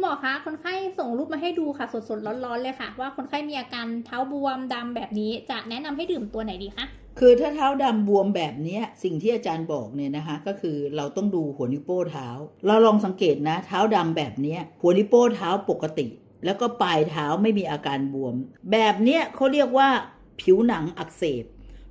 คุณหมอคะคนไข้ส่งรูปมาให้ดูค่ะสดๆร้อนๆเลยค่ะ ว่าคนไข้มีอาการเท้าบวมดำแบบนี้จะแนะนำให้ดื่มตัวไหนดีคะคือถ้าเท้าดำบวมแบบนี้สิ่งที่อาจารย์บอกเนี่ยนะคะ ก็คือเราต้องดูหัวนิ้วโป้เท้า เราลองสังเกตนะ เท้าดำแบบนี้หัวนิ้วโป้เท้าปกติ แล้วก็ปลายเท้าไม่มีอาการบวม แบบเนี้ยเขาเรียกว่าผิวหนังอักเสบ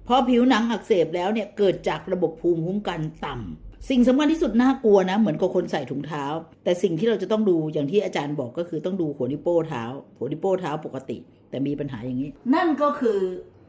พอผิวหนังอักเสบแล้วเนี่ยเกิดจากระบบภูมิคุ้มกันต่ำ สิ่งสำคัญที่สุดน่ากลัวนะ เหมือนกับคนใส่ถุงเท้า แต่สิ่งที่เราจะต้องดูอย่างที่อาจารย์บอกก็คือต้องดูหัวนิ้วโป้เท้า หัวนิ้วโป้เท้าปกติ แต่มีปัญหาอย่างนี้ นั่นก็คือ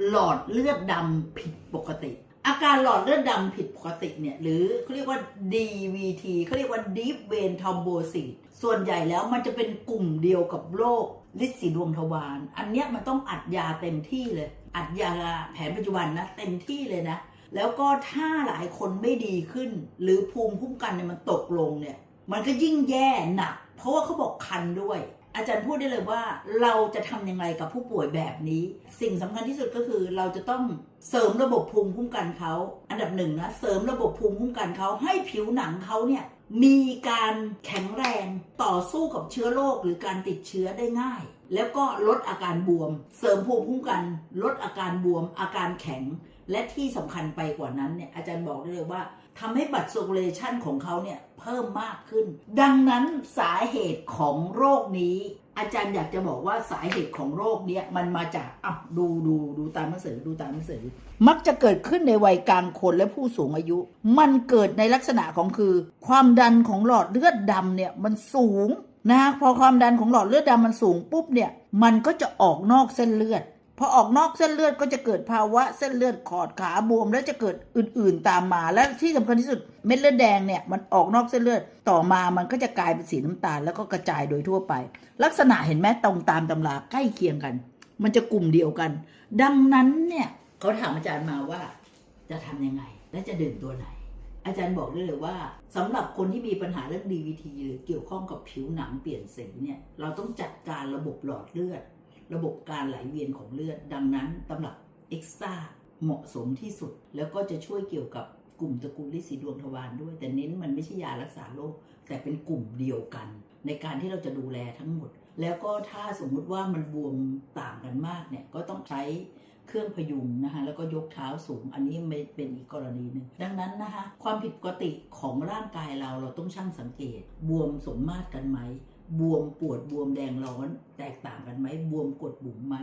หลอดเลือดดำผิดปกติ อาการหลอดเลือดดำผิดปกติเนี่ยหรือเขาเรียกว่า DVT เขาเรียกว่า Deep Vein Thrombosis ส่วนใหญ่แล้วมันจะเป็นกลุ่มเดียวกับโรคลิดสีดวงทวารอันเนี้ยมันต้องอัดยาเต็มที่เลย อัดยาแผนปัจจุบันนะเต็มที่เลยนะ แล้วก็ถ้าหลายคนไม่ดีขึ้น หรือภูมิคุ้มกันเนี่ยมันตกลงเนี่ย มันก็ยิ่งแย่หนัก เพราะว่าเขาบอกคันด้วย อาจารย์พูดได้เลยว่าเราจะทำยังไงกับผู้ป่วยแบบนี้ สิ่งสำคัญที่สุดก็คือเราจะต้องเสริมระบบภูมิคุ้มกันเขา อันดับหนึ่งนะ เสริมระบบภูมิคุ้มกันเขาให้ผิวหนังเขาเนี่ย มีการแข็งแรงต่อสู้กับเชื้อโรคหรือการติดเชื้อได้ง่าย แล้วก็ลดอาการบวม เสริมภูมิคุ้มกัน ลดอาการบวม อาการแข็ง และที่สำคัญไปกว่านั้นเนี่ยอาจารย์บอกได้เลยว่าทำให้บัตรโซเลชันของเขาเนี่ยเพิ่มมากขึ้น ดังนั้นสาเหตุของโรคนี้ อาจารย์อยากจะบอกว่าสาเหตุของโรคเนี้ยมันมาจากอะดูดูดูตามหนังสือดูตามหนังสือ มักจะเกิดขึ้นในวัยกลางคนและผู้สูงอายุ มันเกิดในลักษณะของคือ ความดันของหลอดเลือดดำเนี่ยมันสูงนะพอความดันของหลอดเลือดดำมันสูงปุ๊บเนี่ย มันก็จะออกนอกเส้นเลือด พอออกนอกเส้นเลือดก็จะเกิดภาวะเส้นเลือดขอดขาบวม และจะเกิดอื่นๆตามมา และที่สำคัญที่สุดเม็ดเลือดแดงเนี่ยมันออกนอกเส้นเลือดต่อมามันก็จะกลายเป็นสีน้ำตาล แล้วก็กระจายโดยทั่วไป ลักษณะเห็นไหมตรงตามตำราใกล้เคียงกัน มันจะกลุ่มเดียวกัน ดังนั้นเนี่ยเขาถามอาจารย์มาว่าจะทำยังไง และจะดื่มตัวไหน อาจารย์บอกได้เลยว่าสำหรับคนที่มีปัญหาเรื่อง DVT หรือเกี่ยวข้องกับผิวหนังเปลี่ยนสีเนี่ยเราต้องจัดการระบบหลอดเลือด ระบบการไหลเวียนของเลือด ดังนั้นตำรับเอ็กซ์ตาเหมาะสมที่สุด แล้วก็จะช่วยเกี่ยวกับกลุ่มตระกูลลิสีดวงทวารด้วย แต่เน้นมันไม่ใช่ยารักษาโรคแต่เป็นกลุ่มเดียวกัน ในการที่เราจะดูแลทั้งหมด แล้วก็ถ้าสมมุติว่ามันบวมต่างกันมากเนี่ยก็ต้องใช้เครื่องพยุงนะคะแล้วก็ยกเท้าสูง อันนี้เป็นอีกกรณีหนึ่งดังนั้นนะคะ ความผิดปกติของร่างกายเราเราต้องช่างสังเกต บวมสมมาตรกันไหม บวมปวดบวมแดงร้อน แตกต่างกันไหมบวมกดบุ๋มไหม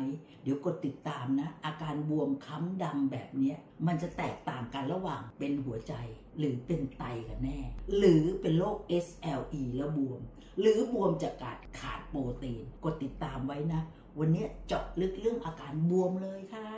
เดี๋ยวกดติดตามนะ อาการบวมค้ำดำแบบนี้มันจะแตกต่างกันระหว่างเป็นหัวใจ หรือเป็นไตกันแน่ หรือเป็นโรค SLE แล้วบวม หรือบวมจากการขาดโปรตีน กดติดตามไว้นะ วันนี้เจาะลึกเรื่องอาการบวมเลยค่ะ